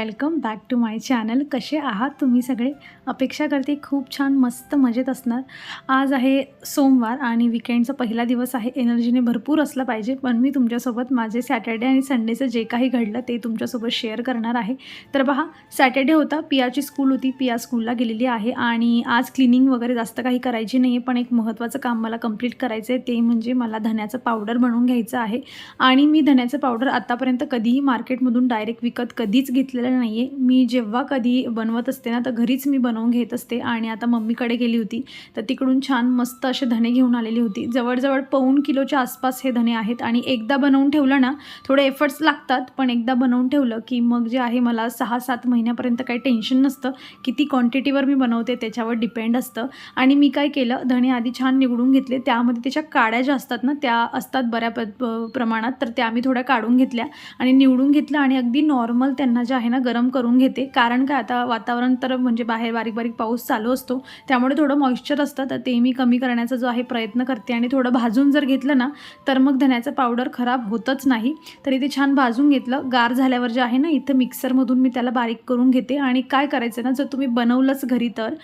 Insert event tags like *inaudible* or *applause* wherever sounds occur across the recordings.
Welcome back to my channel. कसे आहात तुम्ही सगळे? अपेक्षा करते खूप छान मस्त मजेत असणार. आज आहे सोमवार आणि विकेंडचा पहिला दिवस आहे. एनर्जीने भरपूर असलं पाहिजे पण मी तुमच्यासोबत माझे सॅटर्डे आणि संडेचं जे काही घडलं ते तुमच्यासोबत शेअर करणार आहे. तर पहा सॅटर्डे होता पियाची स्कूल होती. पिया स्कूलला गेलेली आहे आणि आज क्लिनिंग वगैरे जास्त काही करायची नाही आहे पण एक महत्त्वाचं काम मला कंप्लीट करायचं आहे ते म्हणजे मला धन्याचं पावडर बनवून घ्यायचं आहे. आणि मी धन्याचं पावडर आतापर्यंत कधीही मार्केटमधून डायरेक्ट विकत कधीच घेतलेलं नाही आहे मी जेव्हा कधी बनवत असते ना तर घरीच मी बनवून घेत असते. आणि आता मम्मीकडे गेली होती तर तिकडून छान मस्त असे धणे घेऊन आलेली होती. जवळजवळ पाऊन किलोच्या आसपास हे धणे आहेत. आणि एकदा बनवून ठेवलं ना थोडे एफर्ट्स लागतात. पण एकदा बनवून ठेवलं की मग जे आहे मला सहा सात महिन्यापर्यंत काही टेन्शन नसतं. किती क्वांटिटीवर मी बनवते त्याच्यावर डिपेंड असतं. आणि मी काय केलं धणे आधी छान निवडून घेतले. त्यामध्ये त्याच्या काड्या ज्या असतात ना त्या असतात बऱ्या प्रमाणात. तर त्या मी थोड्या काढून घेतल्या. आणि निवडून घेतलं. आणि अगदी नॉर्मल त्यांना जे आहे ना गरम करून घेते. कारण काय आता वातावरण तर म्हणजे बाहेर बारीक बारीक पाऊस चालू असतो. त्यामुळे थोडं मॉइश्चर असतं तर ते मी कमी करण्याचा जो आहे प्रयत्न करते. आणि थोडं भाजून जर घेतलं ना तर मग धण्याचं पावडर खराब होतच नाही. तर इथे छान भाजून घेतलं. गार झाल्यावर जे आहे ना इथं मिक्सरमधून मी त्याला बारीक करून घेते. आणि काय करायचं ना जर तुम्ही बनवलंच घरी तर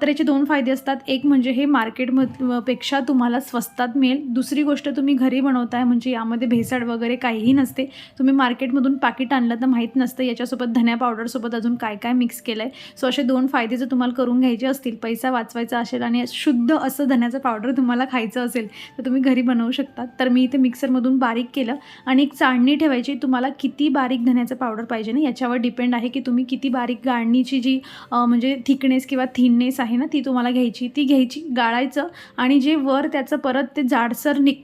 तर याचे दोन फायदे असतात. एक म्हणजे हे मार्केटमधपेक्षा तुम्हाला स्वस्तात मिळेल. दुसरी गोष्ट तुम्ही घरी बनवताय म्हणजे यामध्ये भेसळ वगैरे काहीही नसते. तुम्ही मार्केटमधून पाकिट आणलं तर माहीत नसतं. याच्यासोबत धन्या पावडरसोबत अजून काय काय मिक्स केलं आहे सो असे दोन फायदे जर तुम्हाला करून घ्यायचे असतील पैसा वाचवायचा असेल आणि शुद्ध असं धन्याचं पावडर तुम्हाला खायचं असेल तर तुम्ही घरी बनवू शकता. तर मी इथे मिक्सरमधून बारीक केलं आणि एक चाळणी ठेवायची. तुम्हाला किती बारीक धन्याचं पावडर पाहिजे ना याच्यावर डिपेंड आहे की तुम्ही किती बारीक गाळणीची जी म्हणजे थिकनेस किंवा थिननेस आहे ना ती तुम्हाला घ्यायची. ती घ्यायची गाळायचं आणि जे वर त्याचं परत ते जाडसर निघ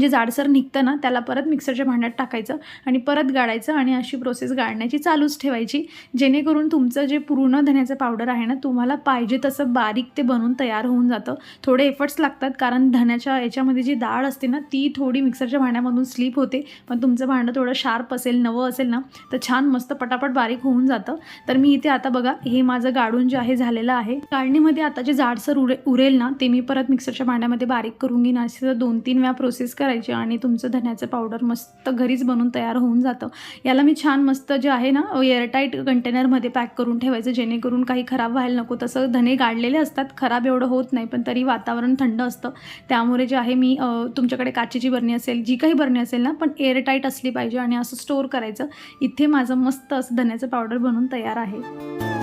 जे जाडसर निघतं ना त्याला परत मिक्सरच्या भांड्यात टाकायचं आणि परत गाळायचं आणि अशी प्रोसेस गाळण्याची चालूच ठेवायची. जेणेकरून तुमचं जे पूर्ण धण्याचं पावडर आहे ना तुम्हाला पाहिजे तसं बारीक ते बनून तयार होऊन जातं. थोडे एफर्ट्स लागतात कारण धण्याच्या याच्यामध्ये जी डाळ असते ना ती थोडी मिक्सरच्या भांड्यामधून स्लिप होते. पण तुमचं भांडं थोडं शार्प असेल नवं असेल ना तर छान मस्त पटापट बारीक होऊन जातं. तर मी इथे आता बघा हे माझं गाडून जे आहे झालेलं आहे. गाळणीमध्ये आता जे जाडसर उरे उरेल ना ते मी परत मिक्सरच्या भांड्यामध्ये बारीक करून घेईन. असं दोन तीन वेळा प्रोसेस करायची आणि तुमचं धन्याचं पावडर मस्त घरीच बनून तयार होऊन जातं. याला मी छान मस्त जे आहे ना एअरटाईट कंटेनरमध्ये पॅक करून ठेवायचं जेणेकरून काही खराब व्हायला नको. तसं धने गाडलेले असतात खराब एवढं होत नाही पण तरी वातावरण थंड असतं. त्यामुळे जे आहे मी तुमच्याकडे काचेची बरणी असेल जी काही बरणी असेल ना पण एअरटाईट असली पाहिजे आणि असं स्टोअर करायचं. इथे माझं मस्त असं धन्याचं पावडर बनून तयार आहे.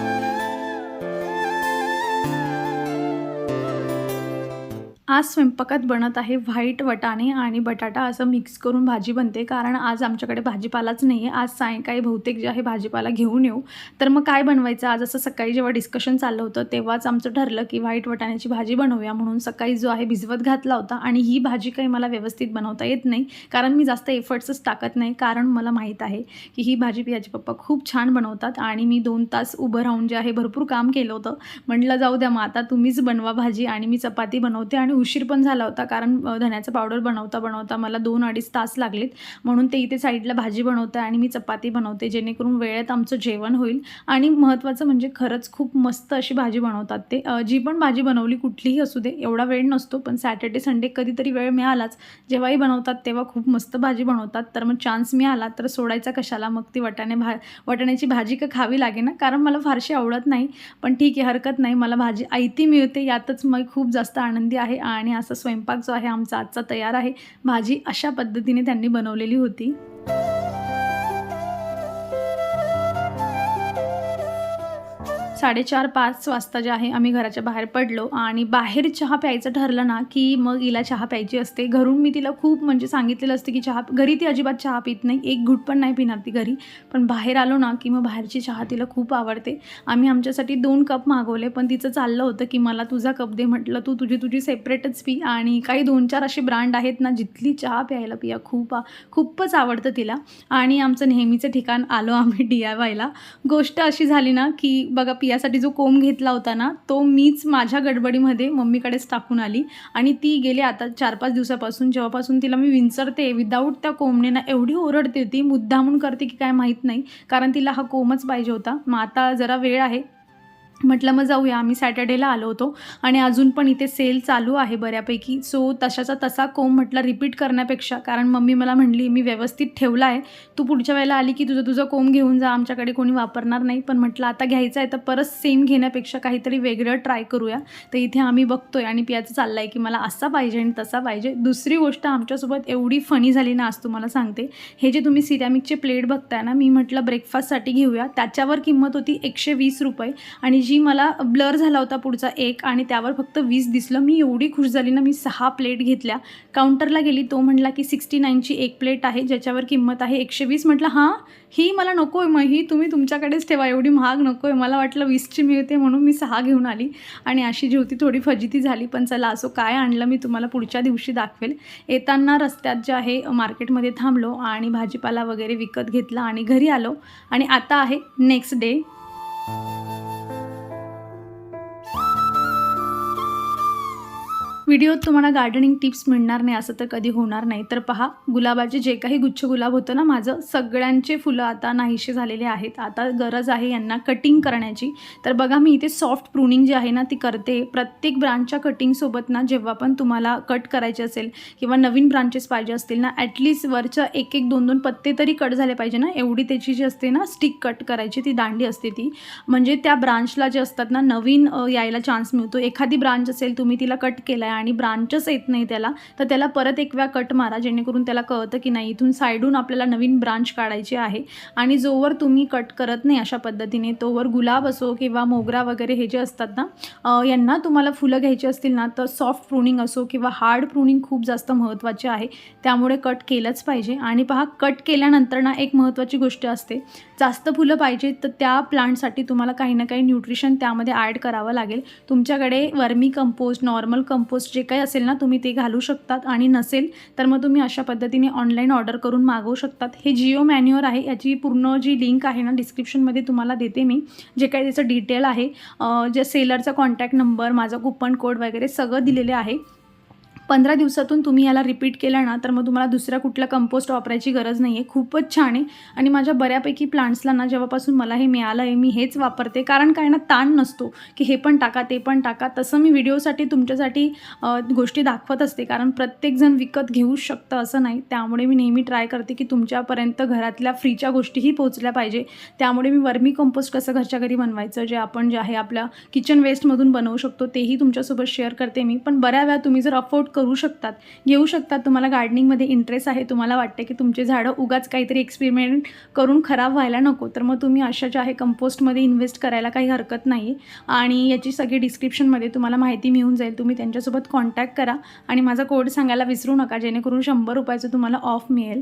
आज स्वयंपाकात बनत आहे व्हाईट वटाणे आणि बटाटा असं मिक्स करून भाजी बनते. कारण आज आमच्याकडे भाजीपालाच नाही आहे आज सायंकाळी बहुतेक जे आहे भाजीपाला घेऊन येऊ. तर मग काय बनवायचं? आज असं सकाळी जेव्हा डिस्कशन चाललं होतं तेव्हाच आमचं ठरलं की व्हाईट वटाण्याची भाजी बनवूया. म्हणून सकाळी जो आहे भिजवत घातला होता आणि ही भाजी काही मला व्यवस्थित बनवता येत नाही. कारण मी जास्त एफर्ट्सच टाकत नाही. कारण मला माहीत आहे की ही भाजी पियाचे पप्पा खूप छान बनवतात आणि मी दोन तास उभं राहून जे आहे भरपूर काम केलं होतं. म्हटलं जाऊ द्या मग आता तुम्हीच बनवा भाजी आणि मी चपाती बनवते आणि उशीर पण झाला होता कारण धण्याचा पावडर बनवता बनवता मला दोन अडीच तास लागलेत. म्हणून ते इथे साईडला भाजी बनवते आणि मी चपाती बनवते जेणेकरून वेळेत आमचं जेवण होईल. आणि महत्त्वाचं म्हणजे खरंच खूप मस्त अशी भाजी बनवतात ते. जी पण भाजी बनवली कुठलीही असू दे एवढा वेळ नसतो पण सॅटर्डे संडे कधीतरी वेळ मिळालाच जेव्हाही बनवतात तेव्हा खूप मस्त भाजी बनवतात. तर मग चान्स मिळाला तर सोडायचा कशाला? मग ती वटाणे भा वटाण्याची भाजी का खावी लागे ना कारण मला फारशी आवडत नाही पण ठीक आहे हरकत नाही. मला भाजी आयती मिळते यातच मी खूप जास्त आनंदी आहे. आणि असा स्वयंपाक जो आहे आमचा आजचा तयार आहे. भाजी अशा पद्धतीने त्यांनी बनवलेली होती. साडेचार पाच वाजता जे आहे आम्ही घराच्या बाहेर पडलो आणि बाहेर चहा प्यायचं ठरलं ना की मग हिला चहा प्यायची असते. घरून मी तिला खूप म्हणजे सांगितलेलं असते की चहा घरी ती अजिबात चहा पित नाही. एक घुट पण नाही पिणार ती घरी. पण बाहेर आलो ना की मग बाहेरची चहा तिला खूप आवडते. आम्ही आमच्यासाठी दोन कप मागवले पण तिचं चाललं होतं की मला तुझा कप दे म्हटलं तू तुझी तुझी सेपरेटच पी. आणि काही दोन चार असे ब्रँड आहेत ना जिथली चहा प्यायला पिया. खूप खूपच आवडतं तिला. आणि आमचं नेहमीचं ठिकाण आलो आम्ही डी आय वायला गोष्ट अशी झाली ना की बघा पी यासाठी जो कोंब घेतला होता ना तो मीच माझ्या गडबडीमध्ये मम्मीकडेच टाकून आली. आणि ती गेली आता चार पाच दिवसापासून. जेव्हापासून तिला मी विंचरते विदाऊट त्या कोंबने ना एवढी ओरडते ती मुद्दामून करते की काय माहीत नाही. कारण तिला हा कोंबच पाहिजे होता. मग आता जरा वेळ आहे. म्हटलं मग जाऊया. आम्ही सॅटर्डेला आलो होतो आणि अजून पण इथे सेल चालू आहे बऱ्यापैकी. सो तशाचा तसा कोंब म्हटलं रिपीट करण्यापेक्षा. कारण मम्मी मला म्हणली मी व्यवस्थित ठेवला आहे तू पुढच्या वेळेला आली की तुझं तुझं कोंब घेऊन जा. आमच्याकडे कोणी वापरणार नाही. पण म्हटलं आता घ्यायचं आहे तर परत सेम घेण्यापेक्षा काहीतरी वेगळं ट्राय करूया. तर इथे आम्ही बघतोय आणि पियाचं चाललं आहे की मला असा पाहिजे आणि तसा पाहिजे. दुसरी गोष्ट आमच्यासोबत एवढी फनी झाली ना आज तुम्हाला सांगते. हे जे तुम्ही सिरॅमिकचे प्लेट बघताय ना मी म्हटलं ब्रेकफास्टसाठी घेऊया. त्याच्यावर किंमत होती एकशे वीस रुपये आणि जी मला ब्लर झाला होता पुढचा एक आणि त्यावर फक्त वीस दिसलं. मी एवढी खुश झाली ना मी सहा प्लेट घेतल्या. काउंटरला गेली तो म्हटला की सिक्स्टी नाईनची एक प्लेट आहे ज्याच्यावर किंमत आहे एकशे वीस म्हटलं हां ही मला नको आहे मग ही तुम्ही तुमच्याकडेच ठेवा एवढी महाग नको आहे मला वाटलं वीसची मिळते म्हणून मी सहा घेऊन आली. आणि अशी जी होती थोडी फजिती झाली पण चला असो काय आणलं मी तुम्हाला पुढच्या दिवशी दाखवेल. येताना रस्त्यात जे आहे मार्केटमध्ये थांबलो आणि भाजीपाला वगैरे विकत घेतला आणि घरी आलो. आणि आता आहे नेक्स्ट डे. व्हिडिओत तुम्हाला गार्डनिंग टिप्स मिळणार नाही असं तर कधी होणार नाही. तर पहा गुलाबाचे जे काही गुच्छ गुलाब होतं ना माझं सगळ्यांचे फुलं आता नाहीसे झालेले आहेत. आता गरज आहे यांना कटिंग करण्याची. तर बघा मी इथे सॉफ्ट प्रूनिंग जी आहे ना ती करते. प्रत्येक ब्रांचच्या कटिंगसोबत ना जेव्हा पण तुम्हाला कट करायचे असेल किंवा नवीन ब्रांचेस पाहिजे असतील ना ॲटलिस्ट वरच्या एक एक दोन दोन पत्ते तरी कट झाले पाहिजे ना. एवढी त्याची जी असते ना स्टिक कट करायची ती दांडी असते ती. म्हणजे त्या ब्रांचला जे असतात ना नवीन यायला चान्स मिळतो. एखादी ब्रांच असेल तुम्ही तिला कट केला आहे आणि ब्रांचच येत नाही त्याला तर त्याला परत एक वेळा कट मारा जेणेकरून त्याला कळतं की नाही इथून साईडून आपल्याला नवीन ब्रांच काढायची आहे. आणि जोवर तुम्ही कट करत नाही अशा पद्धतीने तोवर गुलाब असो किंवा मोगरा वगैरे हे जे असतात ना यांना तुम्हाला फुलं घ्यायची असतील ना तर सॉफ्ट प्रूनिंग असो किंवा हार्ड प्रूनिंग खूप जास्त महत्त्वाचे आहे. त्यामुळे कट केलंच पाहिजे. आणि पहा कट केल्यानंतर ना एक महत्त्वाची गोष्ट असते. जास्त फुलं पाहिजे तर त्या प्लांटसाठी तुम्हाला काही ना काही न्यूट्रिशन त्यामध्ये ॲड करावं लागेल. तुमच्याकडे वर्मी कंपोस्ट नॉर्मल कंपोस्ट जे काही असेल ना तुम्ही ते घालू शकतात. आणि नसेल तर मग तुम्ही अशा पद्धतीने ऑनलाईन ऑर्डर करून मागवू शकतात. हे जिओ मॅन्युअर आहे याची पूर्ण जी लिंक आहे ना डिस्क्रिप्शनमध्ये तुम्हाला देते मी. जे काही त्याचं डिटेल आहे जे सेलरचा कॉन्टॅक्ट नंबर माझा कुपन कोड वगैरे सगळं दिलेले आहे. पंधरा दिवसातून तुम्ही याला रिपीट केलं ना तर मग तुम्हाला दुसरा कुठला कंपोस्ट वापरायची गरज नाही आहे खूपच छान आहे. आणि माझ्या बऱ्यापैकी प्लांट्सला ना जेव्हापासून मला हे मिळालं आहे मी हेच वापरते. कारण काय ना ताण नसतो की हे पण टाका ते पण टाका. तसं मी व्हिडिओसाठी तुमच्यासाठी गोष्टी दाखवत असते. कारण प्रत्येकजण विकत घेऊ शकतं असं नाही. त्यामुळे मी नेहमी ट्राय करते की तुमच्यापर्यंत घरातल्या फ्रीच्या गोष्टीही पोहोचल्या पाहिजे. त्यामुळे मी वर्मी कंपोस्ट कसं घरच्या घरी बनवायचं जे आपण जे आहे आपल्या किचन वेस्टमधून बनवू शकतो तेही तुमच्यासोबत शेअर करते मी. पण बऱ्या वेळा तुम्ही जर अफोर्ड करू शकतात. घेऊ शकतात. तुम्हाला गार्डनिंगमध्ये इंटरेस्ट आहे. तुम्हाला वाटते की तुमचे झाडं उगाच काहीतरी एक्सपेरिमेंट करून खराब व्हायला नको. तर मग तुम्ही अशा ज्या आहे कंपोस्टमध्ये इन्व्हेस्ट करायला काही हरकत नाही. आणि याची सगळी डिस्क्रिप्शनमध्ये तुम्हाला माहिती मिळून जाईल. तुम्ही त्यांच्यासोबत कॉन्टॅक्ट करा. आणि माझा कोड सांगायला विसरू नका. जेणेकरून शंभर रुपयाचं तुम्हाला ऑफ मिळेल.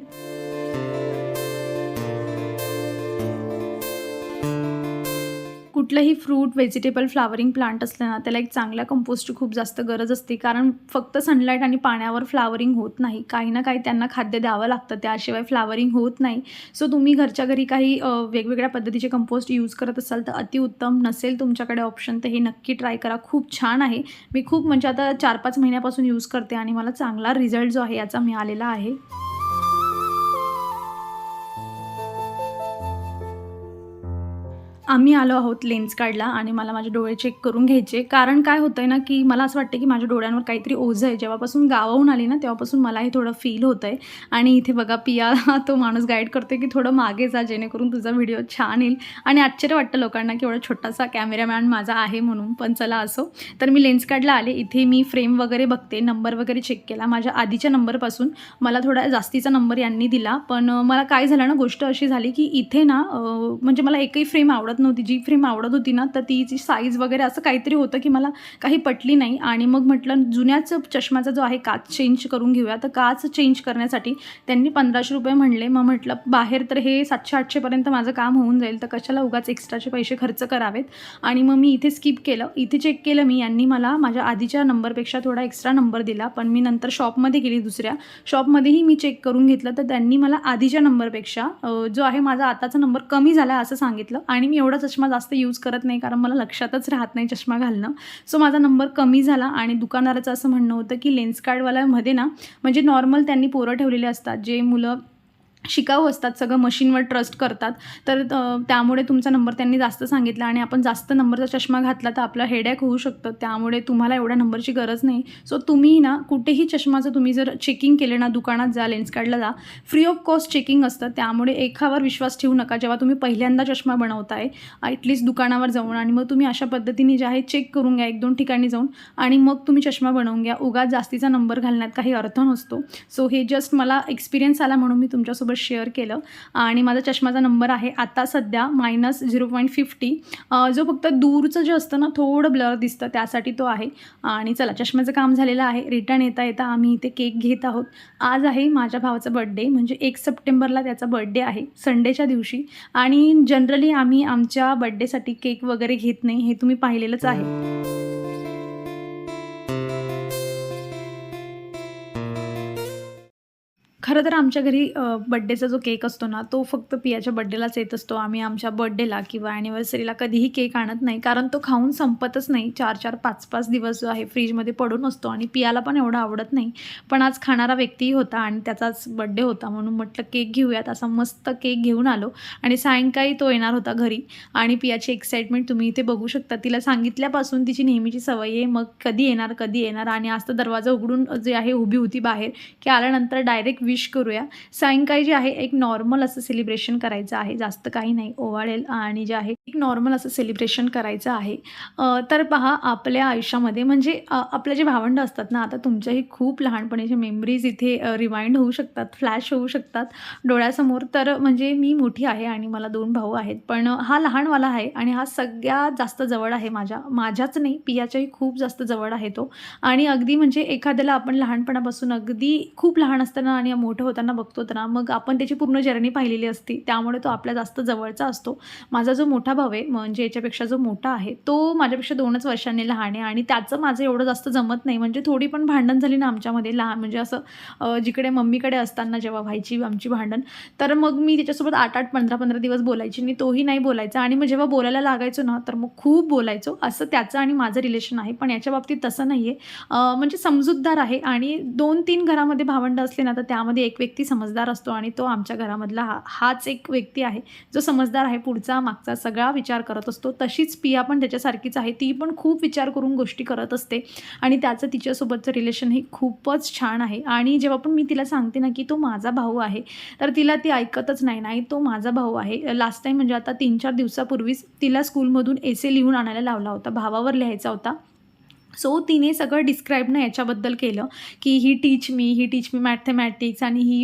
कुठलंही फ्रूट व्हेजिटेबल फ्लावरिंग प्लांट असलं ना त्याला एक चांगल्या कंपोस्टची खूप जास्त गरज असते. कारण फक्त सनलाईट आणि पाण्यावर फ्लावरिंग होत नाही. काही ना काही त्यांना खाद्य द्यावं लागतं. त्याशिवाय फ्लावरिंग होत नाही. सो तुम्ही घरच्या घरी काही वेगवेगळ्या पद्धतीचे कंपोस्ट यूज करत असाल तर अतिउत्तम नसेल तुमच्याकडे ऑप्शन तर हे नक्की ट्राय करा. खूप छान आहे. मी खूप म्हणजे आता चार पाच महिन्यापासून यूज करते आणि मला चांगला रिझल्ट जो आहे याचा मिळालेला आहे. आम्ही आलो आहोत लेन्स काढला आणि मला माझे डोळे चेक करून घ्यायचे. कारण काय होतं आहे ना की मला असं वाटतं की माझ्या डोळ्यांवर काहीतरी ओझं आहे. जेव्हापासून गावाहून आली ना तेव्हापासून मला हे थोडं फील होतं आहे आणि इथे बघा पिया *laughs* तो माणूस गाईड करतो की थोडं मागे जा जेणेकरून तुझा व्हिडिओ छान येईल. आणि आश्चर्य वाटतं लोकांना की एवढा छोटासा कॅमेरामॅन माझा आहे म्हणून पण चला असो. तर मी लेन्स काढला आले. इथे मी फ्रेम वगैरे बघते नंबर वगैरे चेक केला. माझ्या आधीच्या नंबरपासून मला थोडा जास्तीचा नंबर यांनी दिला. पण मला काय झालं ना गोष्ट अशी झाली की इथे ना म्हणजे मला एकही फ्रेम आवडत नव्हती जी फ्रेम आवडत होती ना तर तिची साईज वगैरे असं काहीतरी होतं की मला काही पटली नाही. आणि मग म्हटलं जुन्याच चष्माचा जो आहे काच चेंज करून घेऊया. तर काच चेंज करण्यासाठी त्यांनी पंधराशे रुपये म्हणले. मग म्हटलं बाहेर तर हे सातशे आठशेपर्यंत माझं काम होऊन जाईल तर कशाला उगाच एक्स्ट्राचे पैसे खर्च करावेत? आणि मग मी इथे स्किप केलं. इथे चेक केलं मी यांनी मला माझ्या आधीच्या नंबरपेक्षा थोडा एक्स्ट्रा नंबर दिला. पण मी नंतर शॉपमध्ये गेली दुसऱ्या. शॉपमध्येही मी चेक करून घेतलं. तर त्यांनी मला आधीच्या नंबरपेक्षा जो आहे माझा आताचा नंबर कमी झाला आहे असं सांगितलं. आणि मी एवढा चष्मा जास्त यूज करत नाही कारण मला लक्षातच राहत नाही चष्मा घालणं. सो माझा नंबर कमी झाला आणि दुकानदाराचं असं म्हणणं होतं की लेन्स कार्डवाल्यामध्ये ना म्हणजे नॉर्मल त्यांनी पोरं ठेवलेले असतात जे मुलं शिकाऊ असतात सगळं मशीनवर ट्रस्ट करतात. तर त्यामुळे तुमचा नंबर त्यांनी जास्त सांगितला आणि आपण जास्त नंबरचा चष्मा घातला तर आपला हेडॅक होऊ शकतं. त्यामुळे तुम्हाला एवढ्या नंबरची गरज नाही. सो तुम्ही ना कुठेही चष्माचं तुम्ही जर चेकिंग केले ना दुकानात जा लेन्स कार्डला जा फ्री ऑफ कॉस्ट चेकिंग असतं. त्यामुळे एकावर विश्वास ठेवू नका. जेव्हा तुम्ही पहिल्यांदा चष्मा बनवताय ॲटलिस्ट दुकानावर जाऊन आणि मग तुम्ही अशा पद्धतीने जे आहे चेक करून घ्या एक दोन ठिकाणी जाऊन आणि मग तुम्ही चष्मा बनवून घ्या. उगाच जास्तीचा नंबर घालण्यात काही अर्थ नसतो. सो हे जस्ट मला एक्सपिरियन्स आला म्हणून मी तुमच्यासोबत शेअर केलं. आणि माझा चष्माचा नंबर आहे आता सध्या मायनस झिरो पॉईंट फिफ्टी. जो फक्त दूरचं जे असतं ना थोडं ब्लर दिसतं त्यासाठी तो आहे. आणि चला चष्म्याचं काम झालेलं आहे. रिटर्न येता येता आम्ही इथे केक घेत आहोत. आज आहे माझ्या भावाचा बड्डे म्हणजे एक सप्टेंबरला त्याचा बड्डे आहे संडेच्या दिवशी. आणि जनरली आम्ही आमच्या बड्डेसाठी केक वगैरे घेत नाही हे तुम्ही पाहिलेलंच आहे. खरं तर आमच्या घरी बड्डेचा जो केक असतो ना तो फक्त पियाच्या बड्डेलाच येत असतो. आम्ही आमच्या बड्डेला किंवा ॲनिव्हर्सरीला कधीही केक आणत नाही. कारण तो खाऊन संपतच नाही. चार चार पाच पाच दिवस जो आहे फ्रीजमध्ये पडून असतो आणि पियाला पण एवढा आवडत नाही. पण आज खाणारा व्यक्तीही होता आणि त्याचाच बड्डे होता म्हणून म्हटलं केक घेऊयात. असा मस्त केक घेऊन आलो आणि सायंकाळी तो येणार होता घरी आणि पियाची एक्साइटमेंट तुम्ही इथे बघू शकता. तिला सांगितल्यापासून तिची नेहमीची सवय आहे मग कधी येणार कधी येणार? आणि आज तर दरवाजा उघडून जे आहे उभी होती बाहेर. की आल्यानंतर डायरेक्ट विश करूया. सायंकाळी जे आहे एक नॉर्मल असं सेलिब्रेशन करायचं आहे. जास्त काही नाही ओवाळेल आणि जे आहे एक नॉर्मल असं सेलिब्रेशन करायचं आहे. तर पहा आपल्या आयुष्यामध्ये म्हणजे आपले जे भावंड असतात ना आता तुमच्याही खूप लहानपणीचे मेमरीज इथे रिमाइंड होऊ शकतात फ्लॅश होऊ शकतात. डोळ्यासमोर तर म्हणजे मी मोठी आहे आणि मला दोन भाऊ आहेत. पण हा लहानवाला आहे आणि हा सगळ्यात जास्त जवळ आहे माझ्या माझ्याच नाही पियाच्याही खूप जास्त जवळ आहे तो. आणि अगदी म्हणजे एखाद्याला आपण लहानपणापासून अगदी खूप लहान असताना आणि मोठं होताना बघतो ना मग आपण त्याची पूर्ण जर्नी पाहिलेली असती. त्यामुळे तो आपल्या जास्त जवळचा असतो. माझा जो मोठा भाव आहे म्हणजे याच्यापेक्षा जो मोठा आहे तो माझ्यापेक्षा दोनच वर्षांनी लहान आहे आणि त्याचं माझं एवढं जास्त जमत नाही. म्हणजे थोडी पण भांडण झाली ना आमच्यामध्ये लहान म्हणजे असं जिकडे मम्मीकडे असताना जेव्हा व्हायची आमची भांडण तर मग मी त्याच्यासोबत आठ आठ पंधरा पंधरा दिवस बोलायची आणि तोही नाही बोलायचा. आणि मग जेव्हा बोलायला लागायचो ना तर मग खूप बोलायचो. असं त्याचं आणि माझं रिलेशन आहे पण याच्या बाबतीत तसं नाही आहे म्हणजे समजूतदार आहे आणि दोन तीन घरामध्ये भावंड असले ना तर त्यामध्ये एक व्यक्ती समजदार असतो आणि तो आमच्या घरामधला हा हाच एक व्यक्ती आहे. जो समजदार आहे पुढचा मागचा सगळा विचार करत असतो. तशीच पिया पण त्याच्यासारखीच आहे. ती पण खूप विचार करून गोष्टी करत असते. आणि त्याचं तिच्यासोबतचं रिलेशन हे खूपच छान आहे. आणि जेव्हा पण मी तिला सांगते ना की तो माझा भाऊ आहे तर तिला ती ऐकतच नाही. नाही तो माझा भाऊ आहे. लास्ट टाईम म्हणजे आता तीन चार दिवसापूर्वीच तिला स्कूलमधून एसे लिहून आणायला लावला होता. भावावर लिहायचा होता. सो तिने सगळं डिस्क्राईब ना याच्याबद्दल केलं की ही टीच मी ही टीच मी मॅथमॅटिक्स आणि he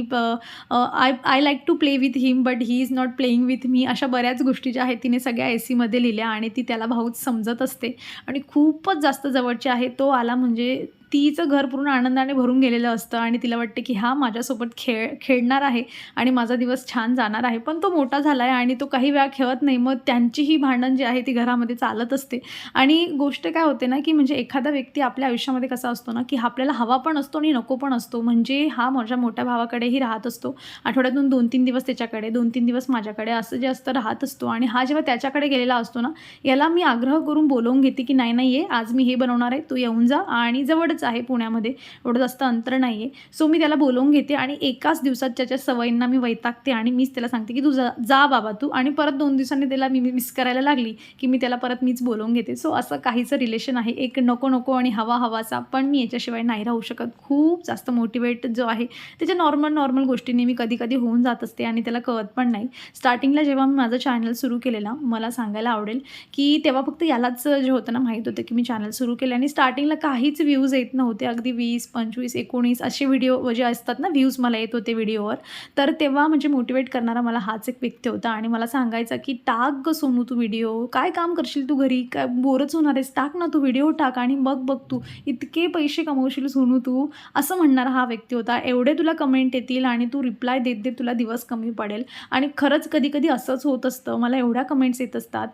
I I like to play with him but he is not playing with me अशा बऱ्याच गोष्टी ज्या आहेत तिने सगळ्या ए सीमध्ये लिहिल्या आणि ती त्याला भाऊच समजत असते. आणि खूपच जास्त जवळची आहे. तो आला म्हणजे तिचं घर पूर्ण आनंदाने भरून गेलेलं असतं आणि तिला वाटते की हा माझ्यासोबत खेळ खेळणार आहे आणि माझा दिवस छान जाणार आहे. पण तो मोठा झाला आहे आणि तो काही वेळा खेळत नाही. मग त्यांचीही भांडण जी आहे ती घरामध्ये चालत असते. आणि गोष्ट काय होते ना की म्हणजे एखादा व्यक्ती आपल्या आयुष्यामध्ये कसा असतो ना की आपल्याला हवा पण असतो आणि नको पण असतो. म्हणजे हा माझ्या मोठ्या भावाकडेही राहत असतो. आठवड्यातून दोन तीन दिवस त्याच्याकडे दोन तीन दिवस माझ्याकडे असं जे असतं राहत असतो. आणि हा जेव्हा त्याच्याकडे गेलेला असतो ना याला मी आग्रह करून बोलवून घेते की नाही नाही आहे आज मी हे बनवणार आहे तू येऊन जा आणि जवळच आहे पुण्यामध्ये. एवढं जास्त अंतर नाही आहे सो मी त्याला बोलवून घेते आणि एकाच दिवसात त्याच्या सवयींना मी वैतागते आणि मीच त्याला सांगते की तू जा जा बाबा तू. आणि परत दोन दिवसांनी त्याला मी मिस करायला लागली की मी त्याला परत मीच बोलवून घेते. सो असं काहीचं रिलेशन आहे. एक नको नको आणि हवा हवाचा पण मी याच्याशिवाय नाही राहू शकत. खूप जास्त मोटिवेट जो आहे त्याच्या नॉर्मल नॉर्मल गोष्टींनी मी कधी कधी होऊन जात असते आणि त्याला कळत पण नाही. स्टार्टिंगला जेव्हा मी माझं चॅनल सुरू केलेला मला सांगायला आवडेल की तेव्हा फक्त यालाच जे होतं ना माहीत होतं की मी चॅनल सुरू केलं. आणि स्टार्टिंगला काहीच व्ह्यूज येत नव्हते. अगदी वीस पंचवीस एकोणीस असे व्हिडिओ जे असतात ना व्ह्यूज मला येत होते व्हिडिओवर तर तेव्हा म्हणजे मोटिवेट करणारा मला हाच एक व्यक्ती होता. आणि मला सांगायचा की टाक ग सोनू तू व्हिडिओ काय काम करशील तू घरी? काय बोरच होणार आहेस. टाक ना तू व्हिडिओ टाक आणि बघ बघ तू. इतके पैसे कमवशील सोनू तू. असं म्हणणारा हा व्यक्ती होता. एवढे तुला कमेंट येतील आणि तू रिप्लाय देत देत तुला दिवस कमी पडेल. आणि खरंच कधी कधी असंच होत असतं. मला एवढ्या कमेंट्स येत असतात.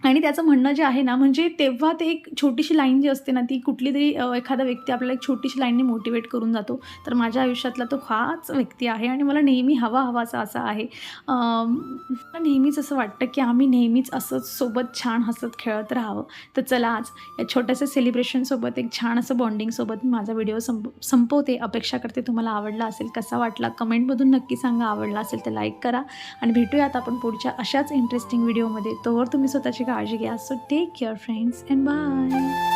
आणि त्याचं म्हणणं जे आहे ना म्हणजे तेव्हा ते एक छोटीशी लाईन जी असते ना ती कुठली तरी एखादा व्यक्ती आपल्याला एक छोटीशी लाईनने मोटिवेट करून जातो. तर माझ्या आयुष्यातला तो हाच व्यक्ती आहे आणि मला नेहमी हवा हवाचा असा आहे. मला नेहमीच असं वाटतं की आम्ही नेहमीच असंच सोबत छान हसत खेळत राहावं. तर चला आज या छोट्याशा सेलिब्रेशनसोबत एक छान असं बॉन्डिंगसोबत मी माझा व्हिडिओ संप संपवते. अपेक्षा करते तुम्हाला आवडला असेल कसा वाटला? कमेंटमधून नक्की सांगा. आवडला असेल तर लाईक करा. आणि भेटूयात आपण पुढच्या अशाच इंटरेस्टिंग व्हिडिओमध्ये तोवर तुम्ही स्वतःची So take care, friends, and bye.